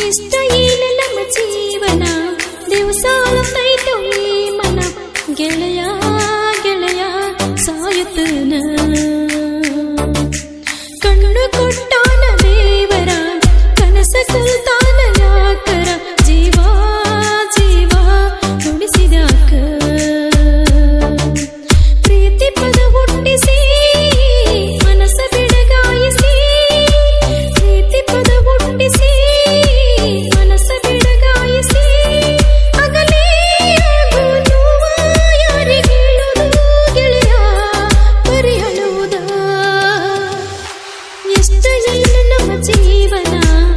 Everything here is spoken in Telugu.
ಇಷ್ಟ ಏನ ನಮ್ಮ ಜೀವನ ದಿವಸಾಲ ಕೈಟೊಳ್ಳಿ ಮನ ಗೆಳೆಯ నన్ను నమ్మ జీవనా?